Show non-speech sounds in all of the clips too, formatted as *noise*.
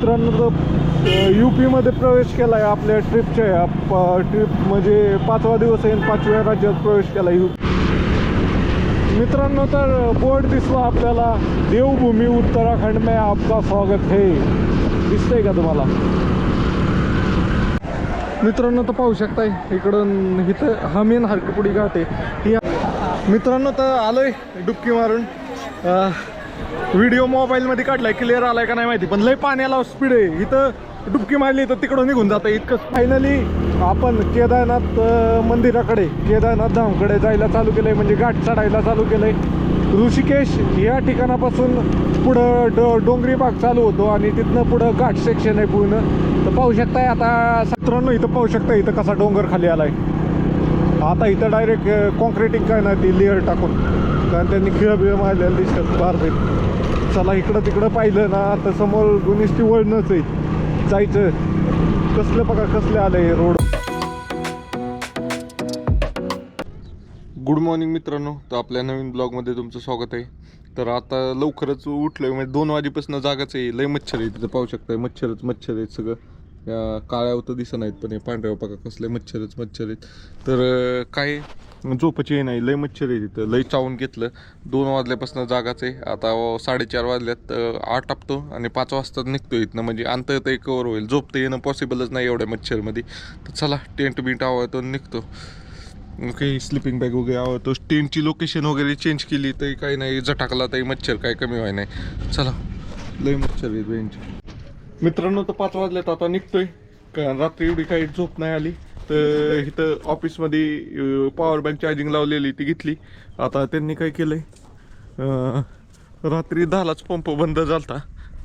मित्रांनो तर यू पीमध्ये प्रवेश केला आहे आपल्या ट्रिपच्या ह्या ट्रिप म्हणजे पाचवा दिवस आहे पाचव्या राज्यात प्रवेश केला यू मित्रांनो तर बोर्ड दिसला आपल्याला. देवभूमी उत्तराखंड में आपका स्वागत है. दिसतंय का तुम्हाला? मित्रांनो तर पाहू शकताय इकडून इथं हा मेन हरकपुडी घाट आहे. मित्रांनो तर आलोय डुबकी मारून. व्हिडिओ मोबाईलमध्ये काढलाय क्लिअर आलाय का नाही माहिती पण लय पाण्याला स्पीड आहे. इथं डुबकी मारली तर तिकडून निघून जातं. इतकं फायनली आपण केदारनाथ मंदिराकडे केदारनाथ धामकडे जायला चालू केलंय म्हणजे घाट चढायला चालू केलंय. ऋषिकेश या ठिकाणापासून पुढं ड डोंगरी भाग चालू होतो आणि तिथनं पुढं घाट सेक्शन आहे पूर्ण. तर पाहू शकताय आता सत्रांनो इथं पाहू शकता इथं कसा डोंगर खाली आलाय. आता इथं डायरेक्ट कॉन्क्रिटिंग काय नाही ती लेअर टाकून. कारण त्यांनी खेळ बिळं मारलेलं दिसतात बारबेत चला इकडं तिकडं पाहिलं ना आता समोर नुसती वळणच आहे. जायचं. कसलं बघा कसलं आलंय रोड. गुड मॉर्निंग मित्रांनो. तर आपल्या नवीन ब्लॉगमध्ये तुमचं स्वागत आहे. तर आता लवकरच उठलोय. म्हणजे दोन वाजेपासून जागाच आहे. लय मच्छर आहे तिथं पाहू शकताय. मच्छरच मच्छर आहेत सगळं. या काळ्या होतं दिसत नाहीत पण हे पांढऱ्या बघा कसले मच्छरच मच्छर आहेत. तर काय झोपाची नाही लय मच्छर आहे तिथं. लय चावून घेतलं. दोन वाजल्यापासून जागाच आहे. आता साडेचार वाजल्यात आठ टापतो आणि पाच वाजता निघतो इथनं. म्हणजे अंतर ते कवर होईल. झोपतं येणं पॉसिबलच नाही एवढ्या मच्छरमध्ये. तर चला टेंट बिंट आवडतो निघतो. काही स्लिपिंग बॅग वगैरे आवडतो टेंटची लोकेशन वगैरे चेंज केली तरी काही नाही. झटाकला तरी मच्छर काही कमी व्हाय नाही. चला लय मच्छर आहेत बेंच मित्रांनो तर पाच वाजल्यात. आता निघतोय. कारण रात्री एवढी काही झोप नाही आली. तर इथं ऑफिसमध्ये पॉवर बँक चार्जिंग लावलेली ती घेतली. आता त्यांनी काय केलंय? रात्री दहालाच पंप बंद झालता.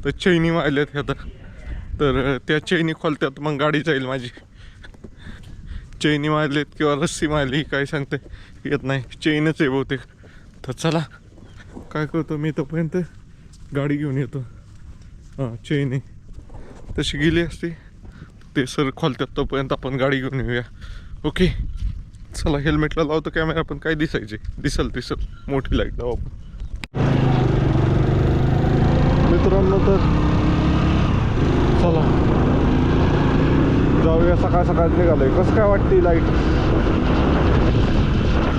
तर चैनी वाहिल्यात आता तर. त्या चैनी खोलत्यात मग गाडी जाईल माझी. चैनी मारलेत किंवा रस्सी मारली काय सांगते? येत नाही. चैनच आहे बहुतेक. तर चला. काय करतो मी तोपर्यंत गाडी घेऊन येतो. हां चैनी तशी गेली असती. ते सर खोलतात तोपर्यंत आपण गाडी घेऊन येऊया. ओके चला हेल्मेटला लावतो कॅमेरा पण काय दिसायचे? दिसल दिसल. मोठी लाइट लावू आपण. मित्रांनो तर चला. जाऊया सकाळ सकाळ निघालोय. कसं काय वाटते लाइट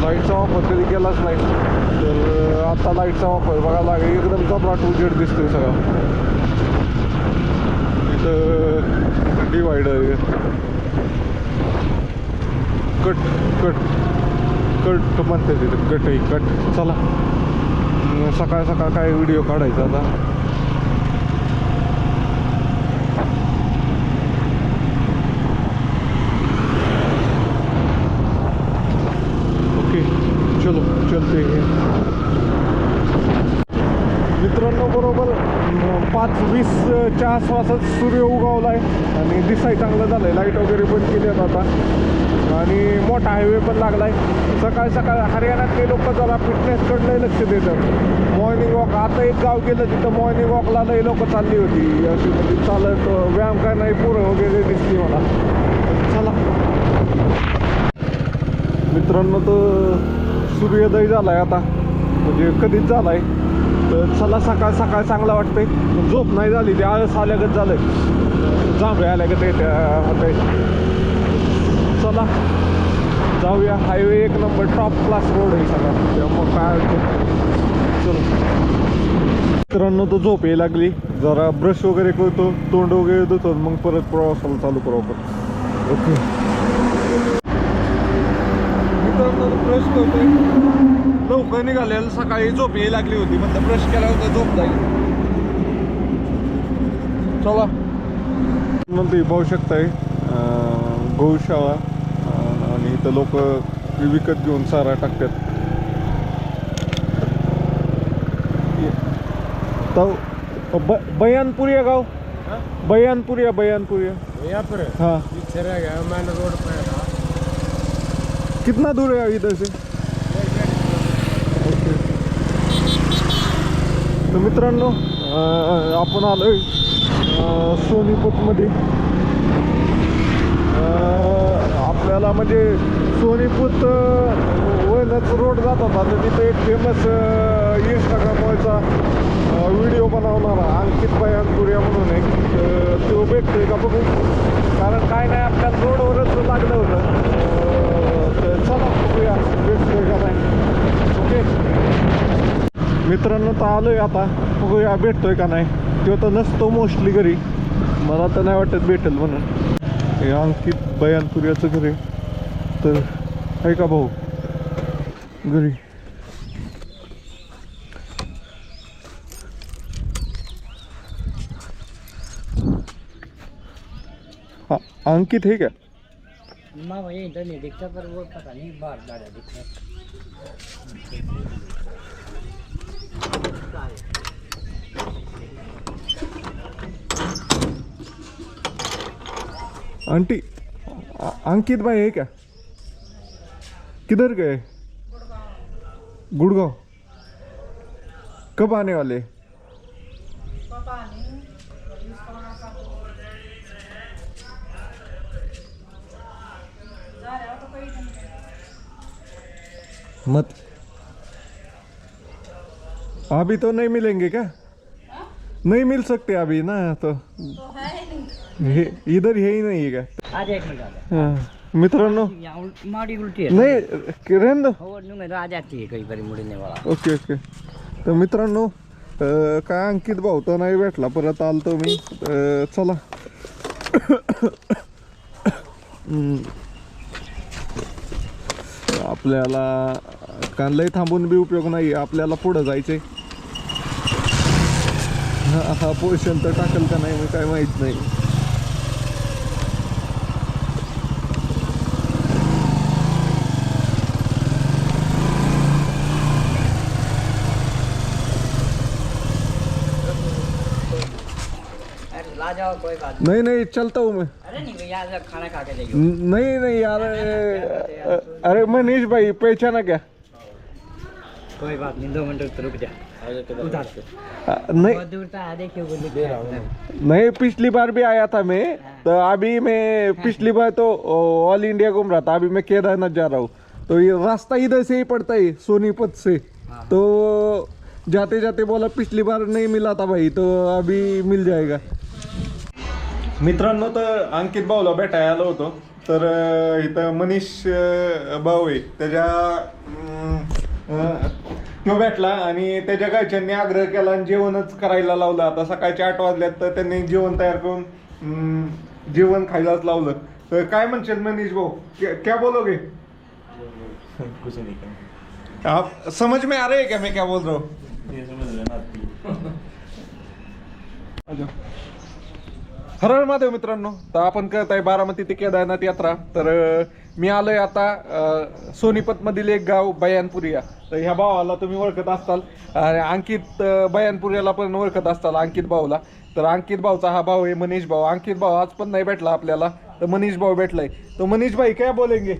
लाईटचा वापर कधी केलाच नाही. तर आता लाईटचा वापर बघा लागेल. एकदम जबराट उजेड दिसतोय सगळा. इथं डिवायडर कट कट कट म्हणते तिथे. कट आहे कट. चला. सकाळ सकाळ काय व्हिडिओ काढायचा आता? ओके चलो चलते मित्रांनो बरोबर पाच वीसच्या आसपासच सूर्य व्यवसाय चांगला झाला आहे लाइट वगैरे बंद केली आहेत आता. आणि मोठा हायवे पण लागला आहे सकाळ सकाळ हरियाणातले लोक जरा फिटनेसकडे लक्ष देतात. मॉर्निंग वॉक आता एक गाव गेलं तिथं मॉर्निंग वॉकला लई लोक चालली होती. अशी म्हणजे चालत व्यायाम काय नाही पोरं वगैरे दिसली मला. चला. मित्रांनो तर सूर्योदय झाला आहे आता. म्हणजे कधीच झाला आहे तर चला सकाळ सकाळ चांगला वाटतंय. झोप नाही झाली ते आळस आल्यागत आहे जांभळे आल्यागत येते होतंय चला जाऊया. हायवे एक नंबर टॉप क्लास रोड आहे सगळा. मग काय अडचण चलो. मित्रांनो तो झोप यायला लागली. जरा ब्रश वगैरे करतो तोंड वगैरे देतो मग परत प्रवासाला चालू करू आपण. ओके मित्रांनो ब्रश करतोय. लवकर निघालेलं सकाळी झोप यायला लागली होती म्हणजे ब्रश केला होता झोप जाईल. चला. नंतर पाहू शकताय. गौशाळा आणि इथं लोक विकत घेऊन सारा टाकतात. तो ब बयानपुरी है गाव? बयानपुरी है बयानपुरी है. मैन रोड कितना दूर है इधर से? ओके. तर मित्रांनो आपण आलोय सोनीपतमध्ये आपल्याला म्हणजे सोनीपूत अं, रोड जात होता तर तिथे एक फेमस इंस्टाग्रामवरचा व्हिडिओ बनवणारा अंकित बयानपुरिया म्हणून आहे तर तो भेटतोय का बघू? कारण काय नाही आपल्या रोडवरच लागलं होतं. तर चला बघूया भेटतोय का नाही. ओके. मित्रांनो तर आलोय आता. बघूया भेटतोय का नाही. तो तर नसतो मोस्टली घरी. मला तर नाही वाटत भेटेल म्हणून. हे अंकित बयानपुरियाचं घर आहे. तर आहे का भाऊ? घरी. हा अंकित हे का? मैं वही इधर नहीं दिखता पर वो पता नहीं बाहर दादा दिखता आंटी अंकित भाई है क्या किधर गए? गुड़गांव. कब आने वाले? मत अभी तो नहीं मिलेंगे क्या? नहीं मिल सकते अभी ना तो हे इधर हे ही नहीं हाँ, मित्रांनो नाही जाती है ओके ओके. तर मित्रांनो काय अंकित भाऊ तर नाही भेटला परत आलतो मी. चला. आपल्याला कांदलाही थांबून बी उपयोग नाही आपल्याला पुढं जायचंय. हा हा पोर्शन तर टाकल का नाही मग काय माहीत नाही. कोई बात नाही। नाही चलता हूँ मैं। नहीं अरे नहीं भैया आज खाना खा के जाइए नहीं नहीं यार अ- अरे मनीष भाई पहचाना क्या? कोई बात नहीं दो मिनट रुक जा। उधर नहीं। हूँ नहीं। पिछली बार भी आया था मैं तो अभी मैं पिछली बार तो ऑल इंडिया घूम रहा था अभी मैं केदारनाथ जा रहा हूँ। तो ये रास्ता इधर से ही पड़ता है सोनीपत से। तो जाते जाते बोला पिछली बार नहीं मिला था भाई तो अभी मिल जाएगा। मित्रांनो तर अंकित भाऊला भेटायला आलो होतो. तर इथं मनीष भाऊ आहे. त्याच्या तो भेटला आणि त्याच्या घरच्यांनी आग्रह केला आणि जेवणच करायला लावलं. आता सकाळचे आठ वाजल्यात तर त्यांनी जेवण तयार करून जेवण खायलाच लावलं. तर काय म्हणशील मनीष भाऊ? क्या क्या बोलोगे कुछ नहीं करना आप समझ में आ रहे हैं क्या मैं क्या बोल रहा हूँ हरळ हर महादेव मित्रांनो तर आपण करत आहे बारामती ते केदारनाथ यात्रा. तर मी आलोय आता सोनीपतमधील सोनीपत मधील एक गाव बयानपुरिया तर ह्या भावाला तुम्ही ओळखत असताल. आणि अंकित बयानपुरियाला पण ओळखत असताल अंकित भाऊला. तर अंकित भाऊचा हा भाऊ आहे मनीष भाऊ. अंकित भाऊ आज पण नाही भेटला आपल्याला तर मनीष भाऊ भेटलाय. तर मनीष भाई काय बोलेंगे?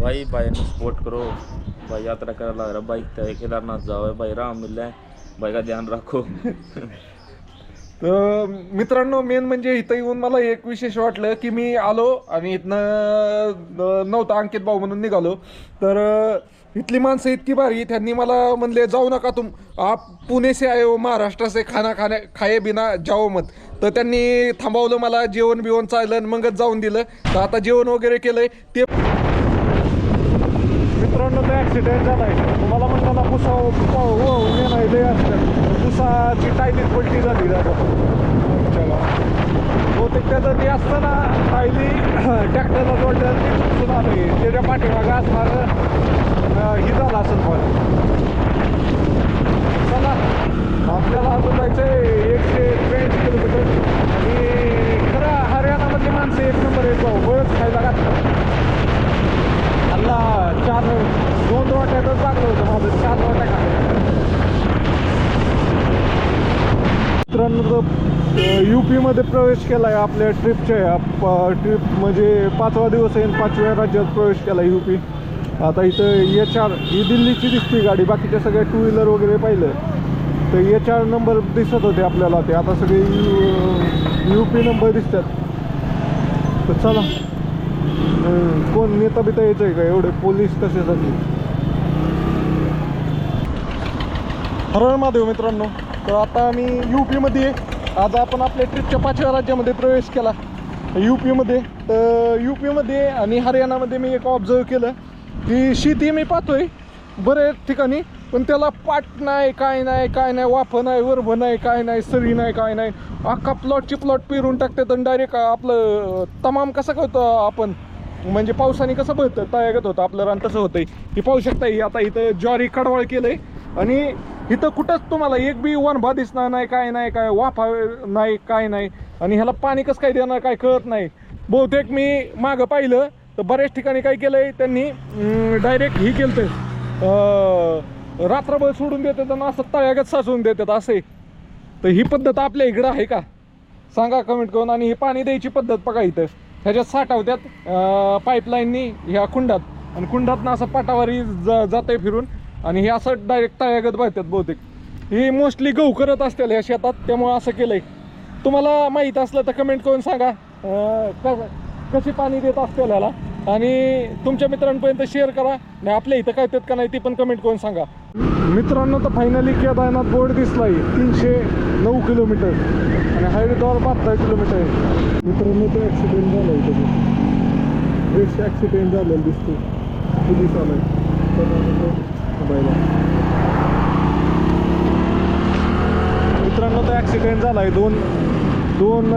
भाई भाई सपोर्ट करो. भाई यात्रा करायला लग बाई केदारनाथ जाओ भाई राम मिळलाय बाई भाई का ध्यान राखो. *laughs* तर मित्रांनो मेन म्हणजे इथं येऊन मला एक विशेष वाटलं की मी आलो आणि इथनं नव्हता अंकित भाऊ म्हणून निघालो तर इथली माणसं इतकी भारी त्यांनी मला म्हणले जाऊ नका तुम आप पुणे से आए हो महाराष्ट्र से खाना खाणे खाये बिना जाओ मत तर त्यांनी थांबवलं मला जेवण बिवण चाललं आणि मगच जाऊन दिलं तर आता जेवण वगैरे केलंय ते मित्रांनो ते ॲक्सिडेंट झाला आहे तुम्हाला म्हणताना पुसा हो नाही ॲक्सिडेंट असतात पुसाची टायलीच पलटी झाली दादा बहुतेक त्याचं ते असतं ना टायली ट्रॅक्टरला जोडलं ते चुकून आलं. त्याच्या पाठीमागं असणार ही झालं असेल पण. चला. आपल्याला अजून आहे एकशे त्र्याऐंशी किलोमीटर. आणि खरं हरियाणामधली माणसं एक नंबर एक वळच खायला घातलं. अल्ला चार दोन वाट्यातच लागलं होतं माझं. चार वाट्या खाल्ल्या. मित्रांनो यू पीमध्ये प्रवेश केला आहे आपल्या ट्रिपच्या या ट्रिप म्हणजे पाचवा दिवस आहे पाचव्या राज्यात प्रवेश केला यू पी आता इथं एच आर ही दिल्लीची दिसते गाडी बाकीच्या सगळ्या टू व्हीलर वगैरे पाहिलं. तर एच आर नंबर दिसत होते आपल्याला ते. आता सगळे यू पी नंबर दिसतात. तर चला. कोण नेता बिता यायचं आहे का? एवढे पोलीस कशासाठी हरळ महादेव मित्रांनो. तर आता आम्ही यू पीमध्ये आज आपण आपल्या ट्रिपच्या पाचव्या राज्यामध्ये प्रवेश केला. यू पीमध्ये तर यू पीमध्ये आणि हरियाणामध्ये मी एक ऑब्झर्व केलं. की शेती मी पाहतोय बऱ्याच ठिकाणी पण त्याला पाट नाही काय नाही काय नाही वाफ नाही वरभ नाही काय नाही सरी नाही काय नाही. अख्खा प्लॉटची प्लॉट पेरून टाकतात आणि डायरेक्ट आपलं तमाम कसं करतो आपण म्हणजे पावसाने कसं बघतं तयागत होतं आपलं रान तसं होतंय. हे पाहू शकता आता इथं ज्वारी कडवळ केलंय आणि इथं कुठंच तुम्हाला एक बी वनभा दिसणार नाही काय नाही काय वाफा नाही काय नाही. आणि ह्याला पाणी कसं काय देणार काय कळत नाही. बहुतेक मी मागं पाहिलं तर बऱ्याच ठिकाणी काय केलंय त्यांनी डायरेक्ट ही केलं तर रात्रभर सोडून देतात आणि असं तळ्यागत साचवून देतात असे तर ही पद्धत आपल्या इकडं आहे का? सांगा कमेंट करून आणि ही पाणी द्यायची पद्धत बघा इथं. ह्याच्यात साठवत्यात पाईपलाईननी ह्या कुंडात. आणि कुंडातनं असं पाटावारी ज जाते फिरून. आणि हे असं डायरेक्ट तळ्यागत बघतात बहुतेक. ही मोस्टली गहू करत असतील ह्या शेतात त्यामुळं असं केलंय. तुम्हाला माहीत असलं तर कमेंट करून सांगा. कशी पाणी देत असतील ह्याला? आणि तुमच्या मित्रांपर्यंत शेअर करा. आणि आपल्या इथं काय का नाही ते पण कमेंट करून सांगा. मित्रांनो तर फायनली केदारनाथ बोर्ड आहे तीनशे नऊ किलोमीटर. आणि हायवेद्वार बहात्तर किलोमीटर आहे. मित्रांनो तो ॲक्सिडेंट झाला इथं. एक ॲक्सिडेंट झालेला दिसतो पोलीस आलाय मोबाईलला मित्रांनो तो ॲक्सिडेंट झाला आहे दोन दोन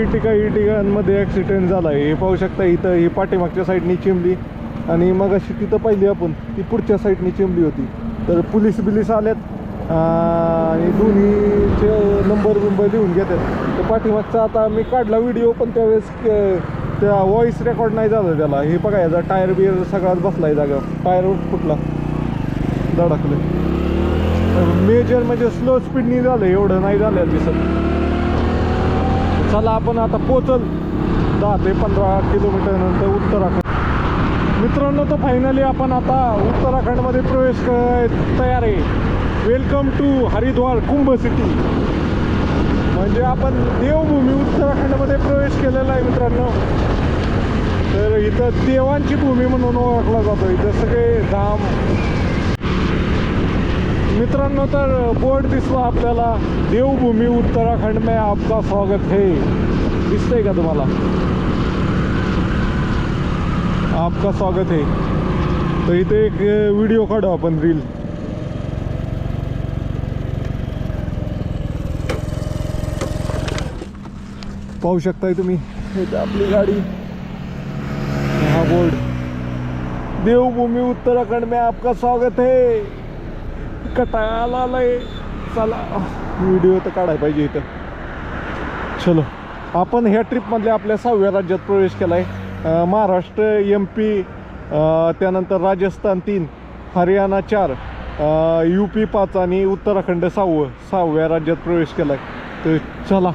इटिका इटिकांमध्ये ॲक्सिडेंट झाला आहे हे पाहू शकता इथं ही पाठीमागच्या साईडनी चिमली आणि मग अशी तिथं पाहिली आपण ती पुढच्या साईडनी चिमली होती. तर पोलीस बिलीस आल्यात. आणि दोन्हीचे नंबर बिंबर लिहून घेतात. तर पाठीमागचा आता मी काढला व्हिडिओ पण त्यावेळेस त्या व्हॉइस रेकॉर्ड नाही झालं त्याला. हे बघा याचा टायर बियर सगळाच आहे जागा टायर फुटला धडकलं. मेजर म्हणजे स्लो स्पीडनी झालं एवढं नाही झालं दिसत. चला आपण आता पोचल. दहा ते पंधरा किलोमीटर नंतर उत्तराखंड. मित्रांनो तर फायनली आपण आता उत्तराखंडमध्ये प्रवेश तयार आहे. Welcome to Haridwar Kumbh city म्हणजे आपण देवभूमी उत्तराखंडमध्ये प्रवेश केलेला आहे मित्रांनो. तर इथं देवांची भूमी म्हणून ओळखला जातो. इथं सगळे धाम मित्रांनो तर बोर्ड दिसला आपल्याला. देवभूमी उत्तराखंड में आपका स्वागत है. दिसतंय का तुम्हाला? आपका स्वागत है. तर इथे एक व्हिडिओ काढू आपण रील. पाहू शकताय तुम्ही? आपली गाडी. हा बोर्ड. देवभूमी उत्तराखंड में आपका स्वागत है. कटाळा आलाय चला. व्हिडिओ तर काढायला पाहिजे इथं. चलो. आपण ह्या ट्रिपमधल्या आपल्या सहाव्या राज्यात प्रवेश केला आहे महाराष्ट्र एम पी त्यानंतर राजस्थान तीन हरियाणा चार यू पी पाच आणि उत्तराखंड सहावं सहाव्या राज्यात प्रवेश केला आहे तर चला.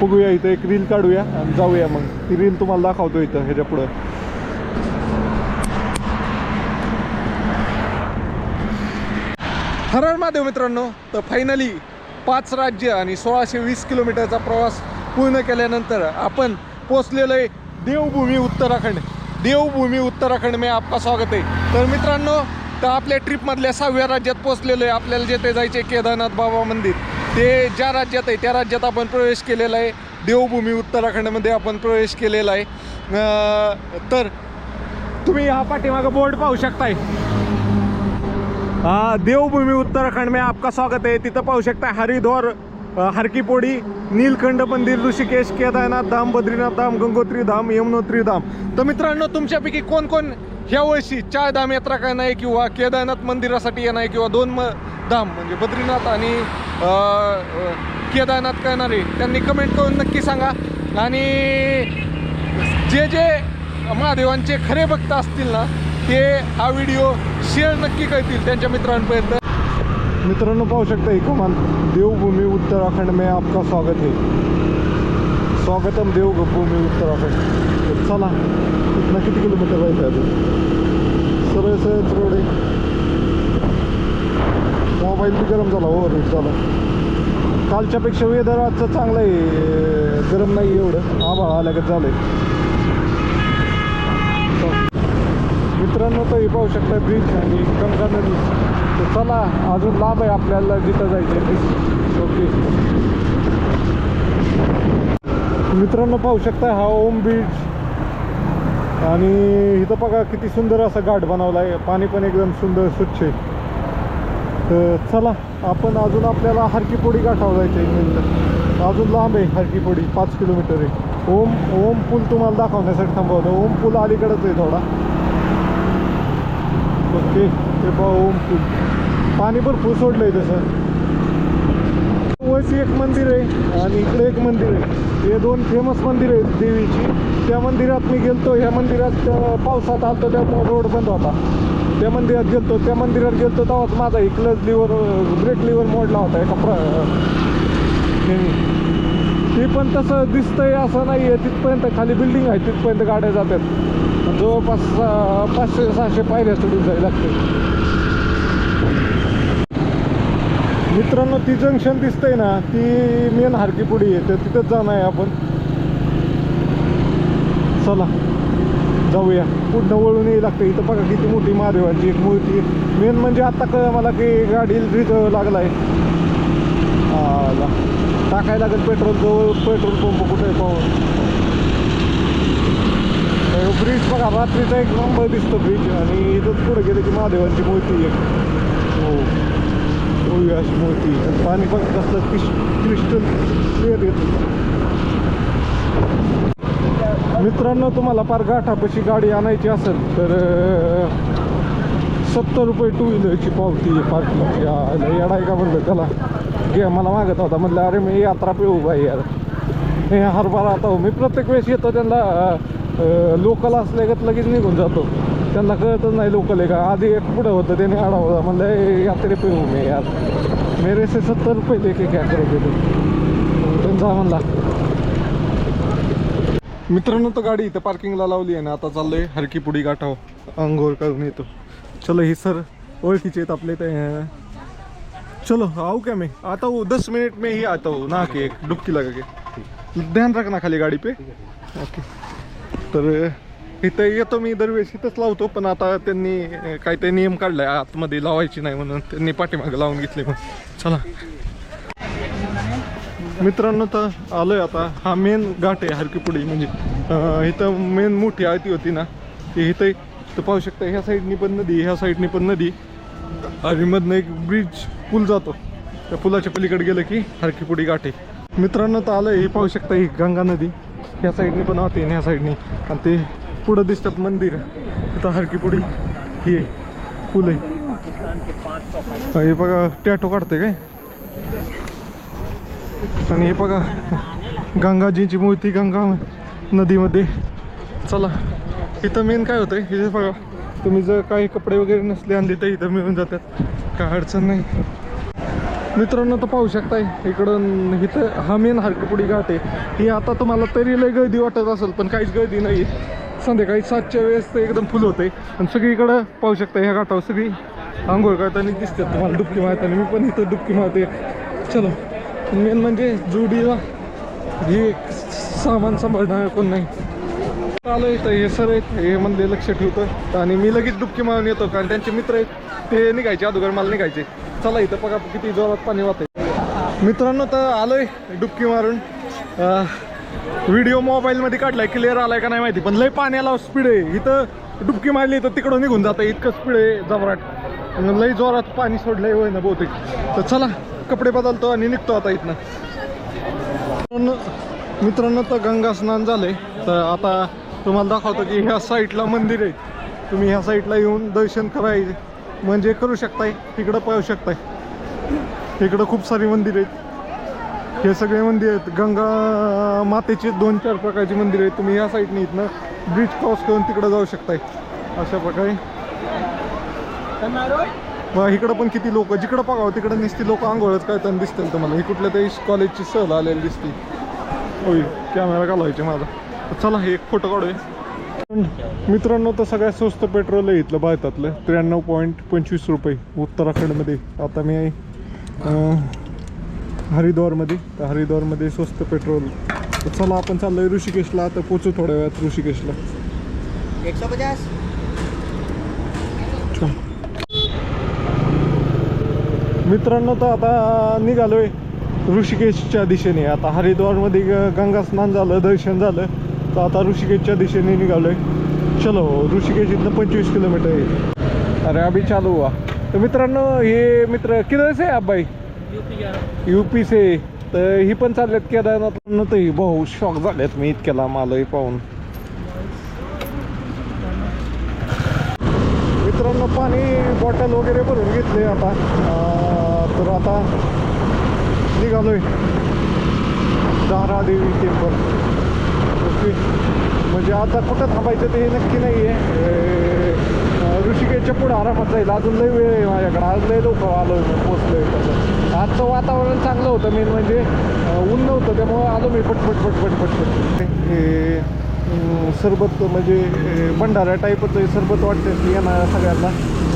बघूया इथं एक रील काढूया आणि जाऊया मग. ती रील तुम्हाला दाखवतो इथं ह्याच्या पुढं. हरण महादेव मित्रांनो तर फायनली पाच राज्य आणि सोळाशे वीस किलोमीटरचा प्रवास पूर्ण केल्यानंतर आपण पोचलेलो आहे देवभूमी उत्तराखंड. देवभूमी उत्तराखंड में आपका स्वागत आहे. तर मित्रांनो तर आपल्या ट्रिपमधल्या सहाव्या राज्यात पोचलेलो आहे आपल्याला जेथे जायचे केदारनाथ बाबा मंदिर. ते ज्या राज्यात आहे त्या राज्यात आपण प्रवेश केलेला आहे. देवभूमी उत्तराखंडमध्ये आपण प्रवेश केलेला आहे. तर तुम्ही हा पाठीमागं बोर्ड पाहू शकताय. देवभूमी उत्तराखंड में आपका स्वागत है। तिथं पाहू शकता हरिद्वार हरकीपोडी पोडी नीलकंठ मंदिर ऋषिकेश केदारनाथ धाम बद्रीनाथ धाम गंगोत्री धाम यमुनोत्री धाम। तर मित्रांनो तुमच्यापैकी कोण कोण ह्या वर्षी चार धाम यात्रा काय आहे किंवा केदारनाथ मंदिरासाठी येणार आहे किंवा दोन म धाम म्हणजे बद्रीनाथ आणि केदारनाथ करणारे त्यांनी कमेंट करून नक्की सांगा. आणि जे जे महादेवांचे खरे भक्त असतील ना ते हा व्हिडिओ शेअर नक्की करतील त्यांच्या मित्रांपर्यंत. मित्रांनो पाहू शकता कमान देवभूमी उत्तराखंड में आपका स्वागत है. स्वागतम देवभूमी उत्तराखंड. चला इथनं किती किलोमीटर राहायचं अजून? सरळ सरळ रोड आहे मोबाईल बी गरम झाला हो, ओव्हर झाला. कालच्यापेक्षा वेदर आजचं चांगलं आहे. गरम नाही एवढं. आभाळ आल्यागत आहे मित्रांनो तर पाहू शकता ब्रिज आणि गंगा नदी. तर चला अजून लांब आहे आपल्याला जिथं जायचं आहे ओके मित्रांनो पाहू शकता हा ओम बीच आणि इथं बघा किती सुंदर असा घाट बनवला आहे पाणी पण एकदम सुंदर स्वच्छ आहे. तर चला आपण अजून आपल्याला हरकीपोडी गाठावं जायचं आहे अजून लांब आहे हरकीपोडी पाच किलोमीटर आहे. ओम ओम पूल तुम्हाला दाखवण्यासाठी थांबवलं ओम पूल अलीकडेच आहे थोडा. ओके ते पहा ओम पूल पाणी भरपूर सोडलं आहे तसं. वरती एक मंदिर आहे आणि इकडे एक मंदिर आहे. हे दोन फेमस मंदिर आहेत देवीची. त्या मंदिरात मी गेलतो ह्या मंदिरात पावसात आलतो त्यामुळे रोड बंद होता. त्या मंदिरात गेलतो त्या मंदिरात गेलतो तेव्हाच माझा इकलच लिव्हर ब्रेक लिव्हर मोडला होता एका प्र ती पण तसं दिसतंय असं नाही आहे तिथपर्यंत खाली बिल्डिंग आहे तिथपर्यंत गाड्या जातात. जवळपास अं, पाचशे सहाशे पायऱ्या चढून जायला लागते. मित्रांनो ती जंक्शन दिसतंय ना ती मेन हारकीपुडी आहे तर तिथंच जाणार आहे आपण. चला जाऊया. पुढनं वळून यायला लागतं इथं बघा किती मोठी महादेवाची एक मूर्ती मेन म्हणजे आता कळ मला की गाडी रिझर्व लागला आहे टाकायला लागेल पेट्रोल जवळ पेट्रोल पंप कुठे आहे पाहून ब्रिज बघा रात्रीचा एक नंबर दिसतो ब्रिज आणि इथं पुढे गेलं की महादेवाची मूर्ती एक. हो. अशी मूर्ती. आणि पाणी पण कसलं क्रिश क्रिस्टल क्लिअर येत मित्रांनो तुम्हाला फार गाठापाशी गाडी आणायची असेल तर सत्तर रुपये टू व्हीलरची पावती आहे पार्किंगची याला येडाय का म्हणलं त्याला? घे मला मागत होता. म्हणलं अरे मी यात्रा पे उभा आहे यार. हे हरभरा आता हो मी प्रत्येक वेळेस येतो त्यांना लोकल असल्यागत लगेच निघून जातो. त्यांना कळतच नाही लोकल आहे का? आधी एक पुढं होतं त्याने आढा होता म्हणलं यात्रे पे हूँ मैं यार. मेरे से सत्तर रुपये लेके क्या करोगे तुम? त्यांचा म्हणला. मित्रांनो तर गाडी इथं पार्किंगला लावली आहे ना आता चाललोय हरकी पुडी गाठाव. अंघोळ करून येतो. चलो हे सर ओळखीचे आहेत आपले ते चलो आओ क्या मैं? आता हूँ दस मिनट में ही आता हूँ. ना के एक डुबकी लगा के. ध्यान रखना खाली गाडी पे. ओके. तर इथं येतो मी दरवेळेस इथंच लावतो पण आता त्यांनी अं, काय ते नियम काढलाय आतमध्ये लावायची नाही म्हणून त्यांनी पाठीमागे लावून घेतले मग चला. मित्रांनो तर आलोय आता. हा मेन घाट आहे हरकीपुडी म्हणजे इथं मेन मोठी आळती होती ना ती इथं तर पाहू शकता ह्या साईडनी पण नदी ह्या साईडनी पण नदी. आणि मधनं एक ब्रिज पूल जातो. त्या पुलाच्या पलीकडे गेलं की हरकीपुडी घाट आहे. मित्रांनो तर आलं हे पाहू शकता ही गंगा नदी. ह्या साईडनी पण होते ह्या साईडनी. आणि ते पुढं दिसतात मंदिर. तिथं हरकीपुडी ही हे पूल आहे. हे बघा टॅटो काढते काय? आणि हे बघा गंगाजींची मूर्ती गंगा नदीमध्ये. चला इथं मेन काय होतं इथे बघा तुम्ही जर काही कपडे वगैरे नसले आणले तर इथं मिळून जातात. काय अडचण नाही. मित्रांनो तर पाहू शकताय इकडं इथं हा मेन हरकपुडी घाट आहे. ही आता तुम्हाला तरी लय गर्दी वाटत असेल पण काहीच गर्दी नाही संध्याकाळी सातच्या वेळेस तर एकदम फुल होते आणि सगळीकडं पाहू शकता ह्या घाटावर सगळी आंघोळ करताना दिसतात तुम्हाला डुबकी मारताना. मी पण इथं डुबकी मारते चलो मेन म्हणजे जुडीला हे सामान सांभाळणार कोण नाही. आलो इथं हे सर आहेत हे म्हणजे लक्ष ठेवतं. आणि मी लगेच डुबकी मारून येतो कारण त्यांचे मित्र आहेत ते निघायचे अगोदर मला निघायचे. चला इथं बघा किती जोरात पाणी वाहते मित्रांनो तर आलोय डुबकी मारून. व्हिडिओ मोबाईलमध्ये काढलाय क्लिअर आलाय का नाही माहिती पण लय पाण्याला स्पीड आहे. इथं डुबकी मारली तर तिकडं निघून जातं इतकं स्पीड आहे जबराट. लई जोरात पाणी सोडलंय होय ना बहुतेक. तर चला कपडे बदलतो आणि निघतो आता इथनं. मित्रांनो मित्रांनो तर गंगा स्नान झालंय. तर आता तुम्हाला दाखवतो की ह्या साईडला मंदिर आहे. तुम्ही ह्या साईडला येऊन दर्शन करायचे. म्हणजे करू शकताय तिकडं पाहू शकताय. इकडं खूप सारी मंदिर आहेत. हे सगळे मंदिर आहेत. गंगा मातेचे दोन चार प्रकारची मंदिर आहेत. तुम्ही ह्या साईडने इथनं ब्रिज क्रॉस करून तिकडं जाऊ शकताय. अशा प्रकारे. मग इकडं पण किती लोक जिकडं बघावं तिकडं नुसती लोक आंघोळच त्यांना दिसतील तुम्हाला. ही कुठल्या तरी कॉलेजची सहल आलेली दिसते. होय कॅमेरा घालवायचे माझा. चला हे एक फोटो काढूया. मित्रांनो तर सगळ्यात स्वस्त पेट्रोल आहे इथलं भारतातलं. त्र्याण्णव पॉईंट पंचवीस रुपये उत्तराखंडमध्ये. आता मी आहे हरिद्वारमध्ये. तर हरिद्वारमध्ये स्वस्त पेट्रोल. तर चला आपण चाललोय ऋषिकेशला. आता पोचू थोड्या वेळात ऋषिकेशला. मित्रांनो तर आता निघालोय ऋषिकेशच्या दिशेने. आता हरिद्वारमध्ये गंगा स्नान झालं दर्शन झालं. तर आता ऋषिकेशच्या दिशेने निघालोय. चलो ऋषिकेश इथनं पंचवीस किलोमीटर आहे अरे अभी चालू हुआ. तर मित्रांनो हे मित्र किधर से आप भाई? युपी से. तर ही पण चालल्यात केदारनाथ तर ही भाऊ शॉक झाल्यात मी इतक्या लांब आलोय पाहून. मित्रांनो पाणी बॉटल वगैरे भरून घेतले आता. तर आता निघालोय. धारादेवी टेम्पल ओके म्हणजे आता कुठं थांबायचं ते नक्की नाही आहे ऋषिकेशच्या पुढं आरामात जाईल. अजून लई वेळ आहे माझ्याकडे. आज लई लोक आलो पोचलोय तसं आजचं वातावरण चांगलं होतं मेन म्हणजे ऊन नव्हतं त्यामुळं आलो मी पटपट पटपट पटपट हे सरबत म्हणजे भंडारा टाईपच आहे सरबत वाटते येणार सगळ्यांना.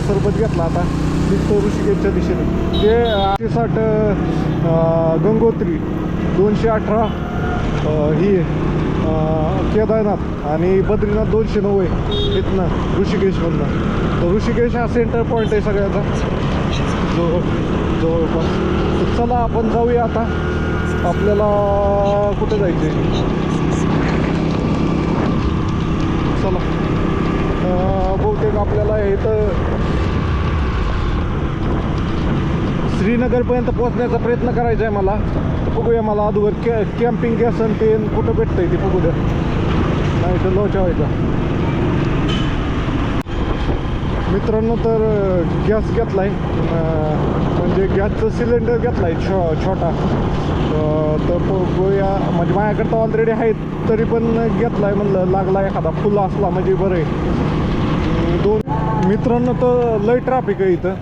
सरबत घेतला आता. निघतो ऋषिकेशच्या दिशेने. ते आठशे साठ गंगोत्री दोनशे अठरा ही आहे. केदारनाथ आणि बद्रीनाथ दोनशे नऊ आहे इथनं ऋषिकेशमधनं तर ऋषिकेश हा सेंटर पॉईंट आहे सगळ्याचा. जो जवळपास. तर चला आपण जाऊया आता. आपल्याला कुठे जायचं आहे चला बहुतेक आपल्याला इथं श्रीनगरपर्यंत पोहोचण्याचा प्रयत्न करायचा आहे मला. तर बघूया मला अगोदर कॅ कॅम्पिंग गॅस आणि ते कुठं भेटतं आहे ते बघू द्या नाही तर लोचा व्हायचा मित्रांनो तर गॅस घेतला आहे म्हणजे गॅसचं सिलेंडर घेतला आहे छो छोटा. तर बघूया. म्हणजे माझ्याकडं तर ऑलरेडी आहेत तरी पण घेतला आहे म्हणलं लागला एखादा. फुला असला म्हणजे बरं आहे. दोन मित्रांनो तर लय ट्रॅफिक आहे इथं.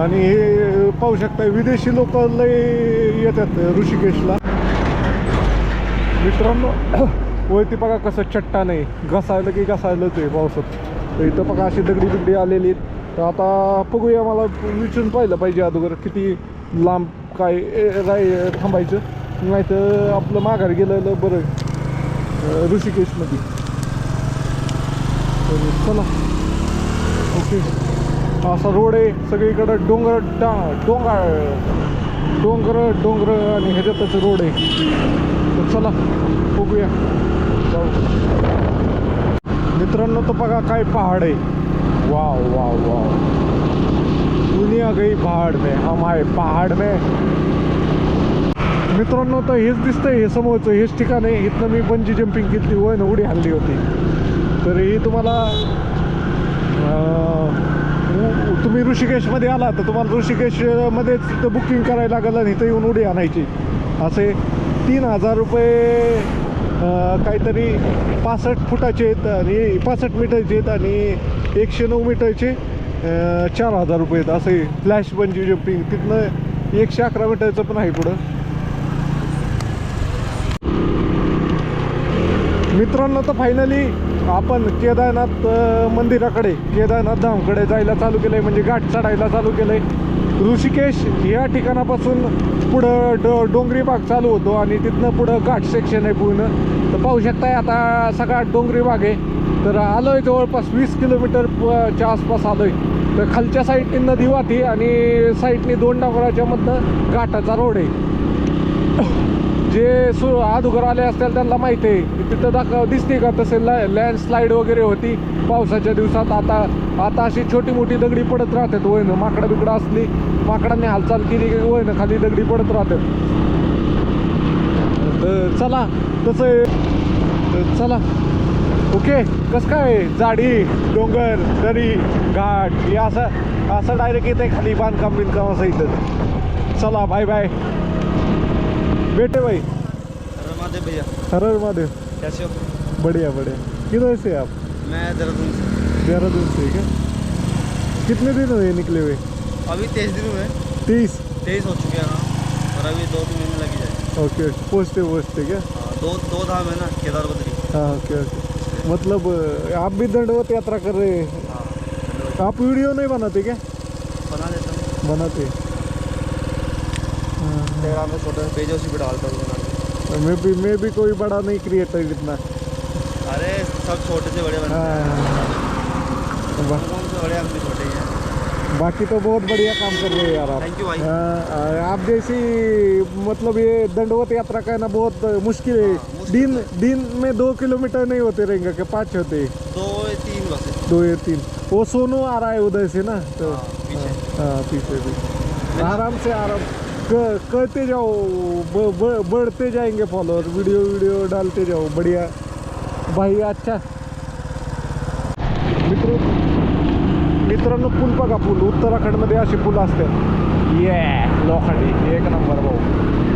आणि हे पाहू शकता विदेशी लोक लय येतात ऋषिकेशला. मित्रांनो *clears throat* वरती बघा कसं चट्टा नाही. घसायला की घसायलाच आहे पावसात. तर इथं बघा अशी दगडी बिगडी आलेली आहेत. तर आता बघूया मला विचारून पाहिलं पाहिजे अगोदर किती लांब काय राय थांबायचं. नाही तर आपलं माघार गेलेलं बरं ऋषिकेशमध्ये. चला. ओके. असा रोड आहे सगळीकडं डोंगर डा डोंगर डोंगर डोंगर आणि ह्याच्यातच रोड आहे. तर चला बघूया. जाऊ. मित्रांनो तर बघा काय पहाड आहे. Wow wow wow. दुनिया गई पहाड मे हम आहे पहाड मे. मित्रांनो तर हेच दिसतंय हे समोरचं हेच ठिकाण आहे. इथनं मी बंजी जम्पिंग केली होय उडी हल्ली होती. तर ही तुम्हाला तुम्ही ऋषिकेशमध्ये आला तर तुम्हाला ऋषिकेशमध्येच तिथं बुकिंग करायला लागेल आणि इथं येऊन उडी आणायची. असे तीन हजार रुपये काहीतरी पासष्ट फुटाचे आहेत आणि पासष्ट मीटरचे आहेत आणि एकशे नऊ मीटरचे चार हजार रुपये आहेत. असे फ्लॅश बंजी जम्पिंग तिथनं एकशे अकरा मीटरचं पण आहे पुढं. मित्रांनो तर फायनली आपण केदारनाथ मंदिराकडे केदारनाथ धामकडे जायला चालू केलं आहे म्हणजे घाट चढायला चालू केलं आहे ऋषिकेश ह्या ठिकाणापासून पुढं ड डोंगरी भाग चालू होतो आणि तिथनं पुढं घाट सेक्शन आहे पूर्ण. तर पाहू शकताय आता सगळा डोंगरी भाग आहे. तर आलोय जवळपास वीस किलोमीटर आसपास च्या आसपास आलोय. तर खालच्या साईडने नदी वाहती आणि साईडने दोन डोंगराच्या मधनं घाटाचा रोड आहे. जे सु अधुगर आले असतील त्यांना माहिती आहे. की तिथं दाखव दिसते का? तसे लँडस्लाईड वगैरे होती. पावसाच्या दिवसात आता आता अशी छोटी मोठी दगडी पडत राहतात. वयनं माकडं बिकडं असली माकडांनी हालचाल केली की वयनं खाली दगडी पडत राहतात. तर चला तसं आहे. चला. ओके कसं काय जाडी डोंगर दरी घाट हे असं असं डायरेक्ट येते खाली बांधकाम बिनकाम असं इथं. चला बाय बाय बेटे भाई। महादेव भैया। हर हर महादेव कैसे हो? बढ़िया बढ़िया। किधर से आप? मैं देहरादून से। देहरादून से क्या? कितने दिन हुए निकले हुए? अभी तेईस दिन हुए। तीस तेईस हो चुके हैं और अभी दो तीन महीने लगी जाए ओके ओके पहुँचते पहुँचते क्या? हाँ, दो दो धाम है ना केदार बद्री हाँ ओके ओके। मतलब आप भी दंडवत यात्रा कर रहे हैं? हाँ आप वीडियो नहीं बनाते क्या? बना हूँ। बनाते। हाँ, इंस्टाग्राम में छोटे पेज है उसी पे डालता हूँ बना मैं भी मैं भी कोई बड़ा नहीं क्रिएटर इतना अरे सब छोटे से बड़े बनते हाँ हैं। कौन से बड़े हम भी छोटे हैं? बाकी तो बहुत बढ़िया काम कर रहे हैं यार आप। थैंक यू भाई। हाँ, आप जैसी मतलब ये दंडवत यात्रा करना बहुत मुश्किल है। दिन दिन में दो किलोमीटर नहीं होते रहेंगे कि पाँच होते हैं? दो तीन बस दो या तीन। वो सोनू आ रहा है उधर से ना तो हाँ, पीछे। हाँ भी। आराम से आराम। क- करते जाओ ब, ब, बढ़ते जाएंगे फॉलोअर वीडियो वीडियो डालते जाओ बढ़िया. भाई अच्छा मित्र मित्रांनो पूल बघा पूल उत्तराखंडमध्ये असे पूल असतात ये लोखंडी. एक नंबर भाऊ.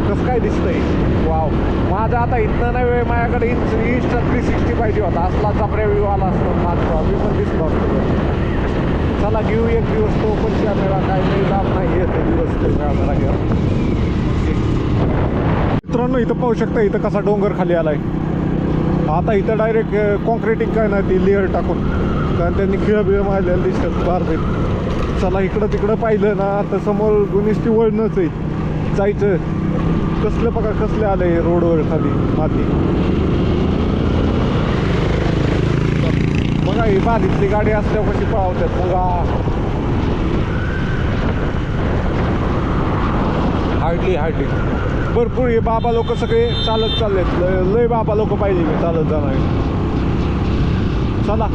कसं काय दिसतंय? वाव माझा आता इथनं नाही वेळ माझ्याकडे इंस्टा थ्री सिक्स्टी पाहिजे होता. असला चपऱ्या व्यू आला असतो. माझा मी पण दिसलो असतो चला घेऊ एक दिवस तो पण कॅमेरा काय नाही लाभ नाही येते दिवस तो कॅमेरा घ्या मित्रांनो इथं पाहू शकता इथं कसा डोंगर खाली आलाय. आता इथं डायरेक्ट कॉन्क्रिटिंग काय नाही ती लेअर टाकून. कारण त्यांनी खिळ बिळ मारलेलं दिसतात बारबीत चला इकडं तिकडं पाहिलं ना तर समोर गुणिष्टी वळणच आहे. जायचं. कसलं बघा कसले आले रोडवर खाली माती बघा ही बारीतली गाडी असल्यावर कशी पळावतात बघा. Hardly hardly. भरपूर हे बाबा लोक सगळे चालत चाललेत. लय लय बाबा लोक पाहिजे मी चालत जाणार. चला.